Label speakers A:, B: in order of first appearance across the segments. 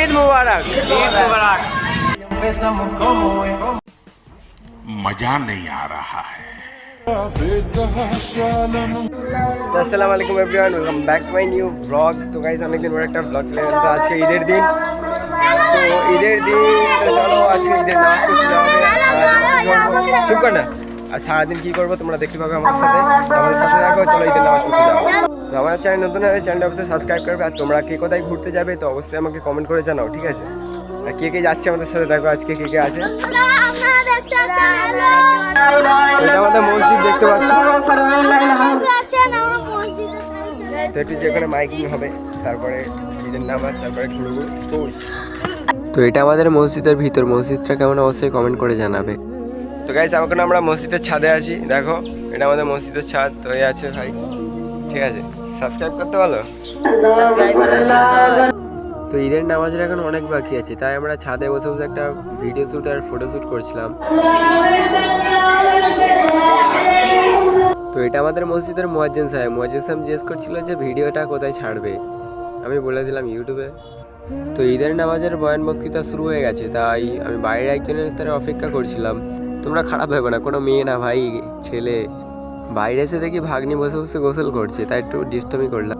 A: ঈদ মুবারক। ঈদ মুবারক।
B: মজা নেই আ
A: রাহা আসসালামু আলাইকুম everyone welcome back my new vlog তো গাইজ অনেকদিন পর একটা ব্লগ চলে তো আজকে ঈদের দিন। তো ঈদের দিন তো চলো আজকে ঈদের নামাজ চুপ কর না। আর সারাদিন কি করব তোমরা দেখতে পাবে আমার সাথে। আমাদের সাথে দেখো চলো ঈদের নামাজ করতে যাব তো আমার চ্যানেল নতুন হয়ে চ্যানেলটা অবশ্যই সাবস্ক্রাইব করবে। আর তোমরা কে কোথায় ঘুরতে যাবে তো অবশ্যই আমাকে কমেন্ট করে জানাও, ঠিক আছে? আর কে কে যাচ্ছে আমাদের সাথে দেখো আজকে কে কে আছে। এটা আমাদের মসজিদ দেখতে পাচ্ছ। তো একটু যেখানে মাইকিং হবে, তারপরে ঈদের নামাজ, তারপরে ঘুরবো। তো এটা আমাদের মসজিদের ভিতর। মসজিদটা কেমন অবশ্যই কমেন্ট করে জানাবে। তো গাইস এখন আমরা মসজিদের ছাদে আছি। দেখো, এটা আমাদের মসজিদের ছাদ। তো আছে ভাই, ঠিক আছে? সাবস্ক্রাইব করতে বলো? তো ঈদের নামাজের এখন অনেক বাকি আছে তাই আমরা ছাদে বসে বসে একটা ভিডিও শ্যুট আর ফটো শ্যুট করছিলাম। তো এটা আমাদের মসজিদের মুয়াজ্জিন সাহেব। মুয়াজ্জিন সাহেব জিজ্ঞেস করছিল যে ভিডিওটা কোথায় ছাড়বে? আমি বলে দিলাম ইউটিউবে তো ঈদের নামাজের বয়ান বক্তৃতা শুরু হয়ে গেছে তাই আমি বাইরে একজনের তার অপেক্ষা করছিলাম। তোমরা খারাপ ভেবে না কোনো মেয়ে না ভাই ছেলে। বাইরে এসে দেখি ভাগ্নি বসে বসে গোসল করছে তাই একটু ডিস্টার্বই করলাম।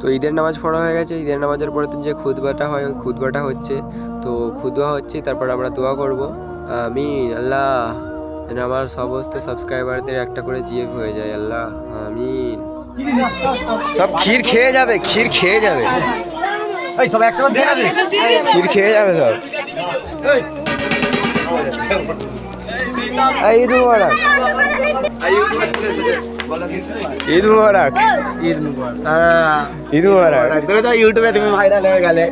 A: তো ঈদের নামাজ পড়া হয়ে গেছে ঈদের নামাজের পরে তো যে খুদবাটা হয় ওই খুদবাটা হচ্ছে। তো খুদবা হচ্ছে তারপর আমরা দোয়া করব। আমিন আল্লাহ। যেন আমার সমস্ত সাবস্ক্রাইবারদের একটা করে জিএফ হয়ে যায় আল্লাহ। আমিন। সব ক্ষীর খেয়ে যাবে ক্ষীর খেয়ে যাবে। ক্ষীর খেয়ে যাবে সব। এই, ঈদ মুবারক। ঈদ মুবারক। ঈদ মুবারক। ঈদ মুবারক।
C: ইউটিউবে তুমি ভাইরাল হয়ে গেলে।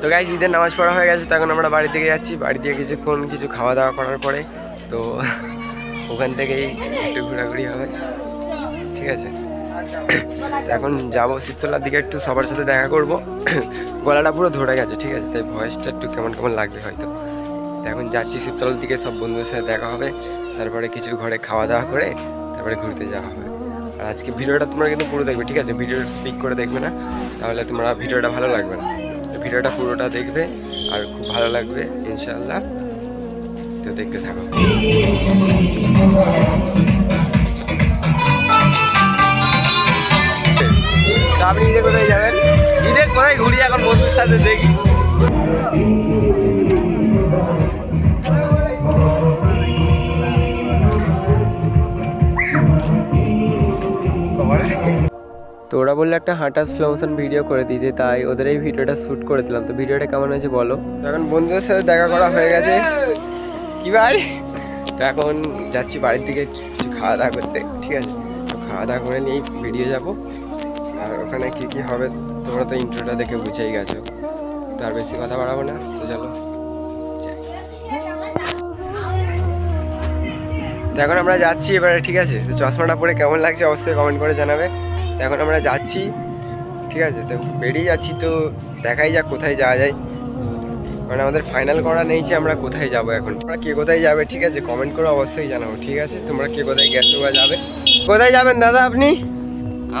A: তো গাইজ ঈদের নামাজ পড়া হয়ে গেছে তখন আমরা বাড়ি থেকে যাচ্ছি। বাড়ি থেকে কিছুক্ষণ কিছু খাওয়া দাওয়া করার পরে তো ওখান থেকেই একটু ঘোরাঘুরি হবে। ঠিক আছে? এখন যাব শীতলার দিকে একটু সবার সাথে দেখা করব। গলাটা পুরো ধরে গেছে ঠিক আছে? তাই ভয়েসটা একটু কেমন কেমন লাগবে হয়তো। তো এখন যাচ্ছি শীতলার দিকে, সব বন্ধুদের সাথে দেখা হবে। তারপরে কিছু ঘরে খাওয়া দাওয়া করে তারপরে ঘুরতে যাওয়া হবে। আর আজকে ভিডিওটা তোমরা কিন্তু পুরো দেখবে, ঠিক আছে? ভিডিওটা স্পিক করে দেখবে না। তাহলে তোমরা ভিডিওটা ভালো লাগবে না। ভিডিওটা পুরোটা দেখবে আর খুব ভালো লাগবে ইনশাল্লাহ তো দেখতে থাকো। আপনি ঈদে কোথায় যাবেন? ঈদে কোথায় ঘুরি এখন বন্ধুর সাথে দেখি। তো ওরা বলল একটা হাঁটার স্লো মোশন ভিডিও করে দিতে তাই ওদের এই ভিডিওটা শ্যুট করে দিলাম। তো ভিডিওটা কেমন হয়েছে বলো? এখন বন্ধুদের সাথে দেখা করা হয়ে গেছে। কি ভাই? তো এখন যাচ্ছি বাড়ির দিকে খাওয়া দাওয়া করতে, ঠিক আছে? তো খাওয়া দাওয়া করে নিয়েই ভিডিও যাব। আর ওখানে কি কি হবে তোমরা তো ইন্ট্রোটা দেখে বুঝেই গেছো। তো আর বেশি কথা বাড়াবো না, তো চলো। তো এখন আমরা যাচ্ছি এবারে, ঠিক আছে? তো চশমাটা পরে কেমন লাগছে অবশ্যই কমেন্ট করে জানাবে। তো এখন আমরা যাচ্ছি ঠিক আছে? তো বেরিয়ে যাচ্ছি তো দেখাই যাক কোথায় যাওয়া যায়। মানে আমাদের ফাইনাল করা নেই যে আমরা কোথায় যাব এখন। তোমরা কে কোথায় যাবে ঠিক আছে? কমেন্ট করে অবশ্যই জানাব ঠিক আছে? তোমরা কে কোথায় গেছো বা যাবে? কোথায় যাবেন দাদা আপনি?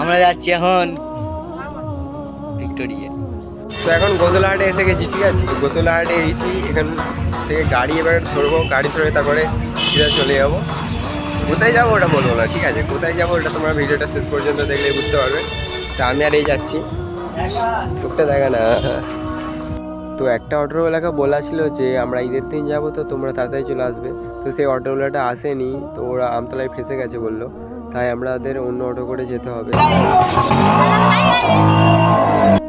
C: আমরা যাচ্ছি এখন ভিক্টোরিয়া।
A: তো এখন গোতলাহাটে এসে গেছি ঠিক আছে? তো গোতলাহাটে এসেছি এখান থেকে গাড়ি এবার ধরবো গাড়ি ধরে তারপরে সিধা চলে যাব। কোথায় যাব ওটা বলব না, ঠিক আছে? কোথায় যাব ওটা তোমরা ভিডিওটা শেষ পর্যন্ত দেখলে বুঝতে পারবে। তো আমি আর এই যাচ্ছি। টুকটা দেখা না তো একটা অটোওয়ালাকে বলা ছিল যে, আমরা ঈদের দিন যাব, তো তোমরা তাড়াতাড়ি চলে আসবে। তো সেই অটোওয়ালাটা আসেনি, তো ওরা আমতলায় ফেসে গেছে বলল। তাই আমাদের অন্য অটো করে যেতে হবে।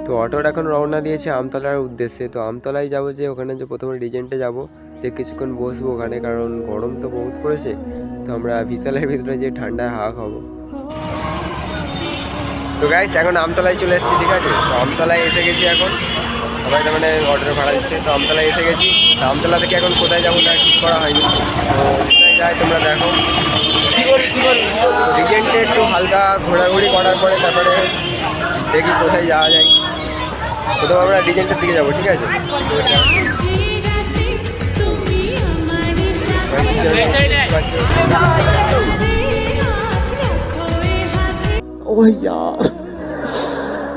A: তো অটোটা এখন রওনা দিয়েছে আমতলার উদ্দেশ্যে। তো আমতলায় যাব যে, ওখানে যে প্রথমে রিজেন্টে যাব, যে কিছুক্ষণ বসবো ওখানে, কারণ গরম তো বহুত পড়েছে। তো আমরা বিশালের ভিতরে যে ঠান্ডা হাওয়া খাব। তো গাইস এখন আমতলায় চলে এসেছি, ঠিক আছে? তো আমতলায় এসে গেছি এখন। সবাই তো মানে অটোর ভাড়া দিচ্ছে, তো আমতলায় এসে গেছি। তো আমতলা থেকে এখন কোথায় যাব তা ঠিক করা হয়নি। তো যাই তোমরা দেখো। রিজেন্টে একটু হালকা ঘোরাঘুরি করার পরে তারপরে দেখি কোথায় যাওয়া যায়। প্রথম আমরা রিজেন্টের দিকে যাবো ঠিক আছে
D: ओह यार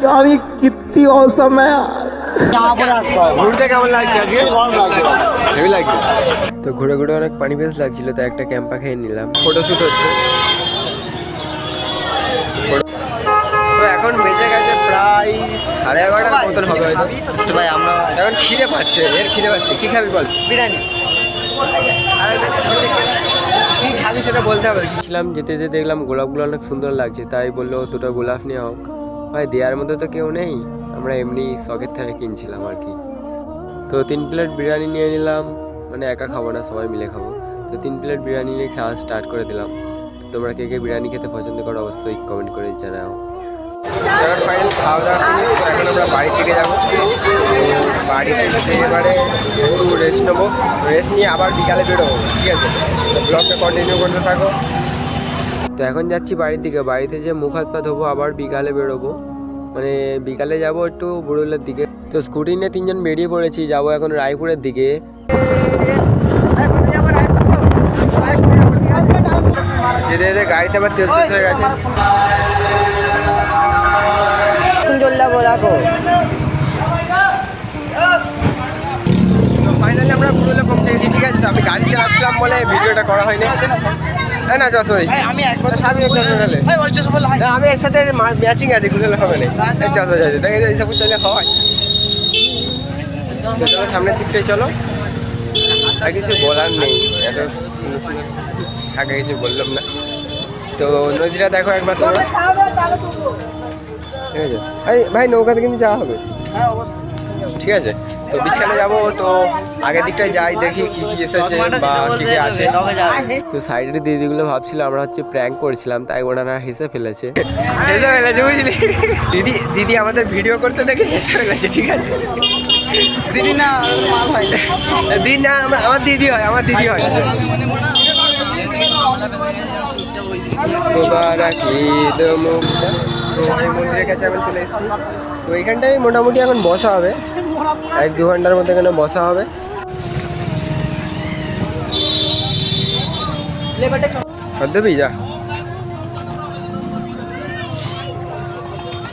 D: यार ये कितनी औसम है यार
C: জামা পরে আসতে হয়
A: ঘুরতে কেমন লাগছে আজকে
C: গরম লাগছে
A: হেভি লাগছে তো ঘুরে ঘুরে অনেক পানি বেশ লাগছিল তো একটা ক্যাম্পা খেয়ে নিলাম ফটোশুট হচ্ছে তো এখন বেজে গেছে প্রায় সাড়ে এগারোটার মতন হবে হয়তো।
C: ভাই আমরা
A: এখন খিদে পাচ্ছে এর খিদে পাচ্ছে। কি খাবি বল? বিরিয়ানি। কি খাবি সেটা বলতে হবে। ছিলাম যেতে যেতে দেখলাম গোলাপগুলো অনেক সুন্দর লাগছে তাই বলল দুটো গোলাপ নিয়ে হোক ভাই দেওয়ার মধ্যে তো কেউ নেই। আমরা এমনি শখের থেকে কিনছিলাম আর কি। তো তিন প্লেট বিরিয়ানি নিয়ে নিলাম। মানে একা খাব না সবাই মিলে খাব। তো তিন প্লেট বিরিয়ানি নিয়ে খাওয়া স্টার্ট করে দিলাম। তো তোমরা কে কে বিরিয়ানি খেতে পছন্দ করো অবশ্যই কমেন্ট করে জানাও। এবার ফাইনাল খাওয়া দাওয়া finish, এখন আমরা বাড়ি থেকে যাব। বাড়ি থেকে এবারে একটু রেস্ট নেব। রেস্ট নিয়ে আবার বিকালে বেরোবো ঠিক আছে? ব্লগটা কন্টিনিউ করতে থাকো। তো এখন যাচ্ছি বাড়ির দিকে। বাড়িতে যে মুখ হাত পা ধোবো আবার বিকালে বেরোবো। মানে বিকালে যাব একটু বুড়ুলের দিকে। তো স্কুটি নিয়ে তিনজন বেরিয়ে পড়েছি যাব এখন রায়পুরের দিকে। যেতে যেতে গাড়িতে আবার তেল শেষ হয়ে গেছে।
C: চললা বলাকো
A: ফাইনালি আমরা বুড়ুলে পৌঁছে গেছি ঠিক আছে? তো আমি গাড়ি চালাচ্ছিলাম বলে ভিডিওটা করা হয়নি। হ্যাঁ না।
C: আমি
A: চশমা
C: ভাই
A: আমি এর সাথে ম্যাচিং আছে গুগলে হবে না। এই চশমা যাচ্ছে দেখে এইসব চলে হয়। চলো সামনের দিকটাই চলো। আর কিছু বলার নেই। এত কিছু বললাম না। তো নদীটা দেখো একবার তোমরা। ঠিক আছে। ভাই ভাই নৌকাতে কিন্তু যাওয়া হবে। ঠিক আছে। তো বিছখানে যাব তো আগের দিকটায় যাই দেখি কি কি এসেছে বা কি কি আছে। তো সাইডের দিদিগুলো ভাবছিল আমরা হচ্ছে প্র্যাঙ্ক করছিলাম তাই ওনারা হেসে ফেলেছে। হেসে ফেলেছে বুঝলি? দিদি দিদি আমাদের ভিডিও করতে দেখে হেসে ফেলেছে ঠিক আছে?
C: দিদি না মাল হয়
A: দিদি না আমার- আমার দিদি হয় আমার দিদি হয়। মুবারক ঈদ মুবারক। তো এই মন্দিরের কাছে আমি চলে এসেছি। তো এইখানটায় মোটামুটি এখন বসা হবে। এক দু ঘণ্টার মধ্যে এখানে বসা হবে। দেবি যা।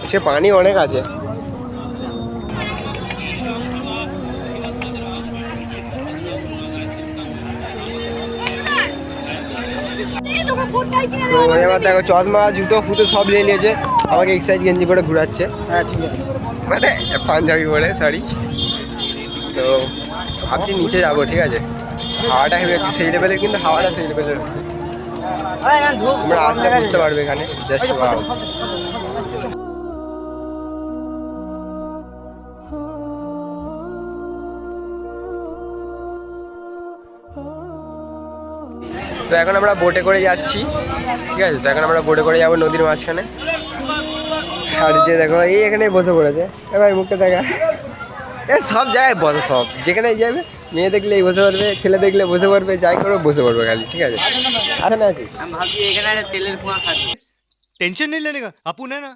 A: সে পানি অনেক আছে। দেখো চশমা জুতো ফুতো সব নিয়ে নিয়েছে। আমাকে এক্সাইজ গেঞ্জি পরে ঘুরাচ্ছে।
C: হ্যাঁ ঠিক আছে।
A: মানে পাঞ্জাবি পরে সরি তো ভাবছি নিচে যাব ঠিক আছে। হাওয়াটা হেভি হচ্ছে সেই লেভেলের কিন্তু হাওয়াটা সেই লেভেলের তোমরা আসলে বুঝতে পারবে এখানে জাস্ট তো এখন আমরা বোটে করে যাচ্ছি ঠিক আছে? তো এখন আমরা বোটে করে যাব নদীর মাঝখানে। আর দেখো এই এখানেই বসে পড়েছে। এবার মুখটা দেখা। এ সব জায়গায় বসে সব। যেখানে যাবে মেয়ে দেখলে বসে পারবে ছেলে দেখলে বসে পারবে যাই করো বসে পারবে খালি ঠিক আছে? আছে? না আছি
D: টেনশন নিলে না আপু না না।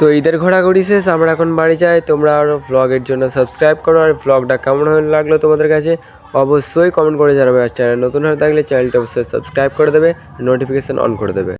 A: তো ঈদের ঘোরাঘুরি শেষ আমরা এখন বাড়ি যাই তোমরা আরও ভ্লগের জন্য সাবস্ক্রাইব করো আর ভ্লগটা কেমন লাগল তোমাদের কাছে অবশ্যই কমেন্ট করে জানাবে আর চ্যানেল নতুন হয়ে থাকলে চ্যানেলটা অবশ্যই সাবস্ক্রাইব করে দেবে নোটিফিকেশান অন করে দেবে।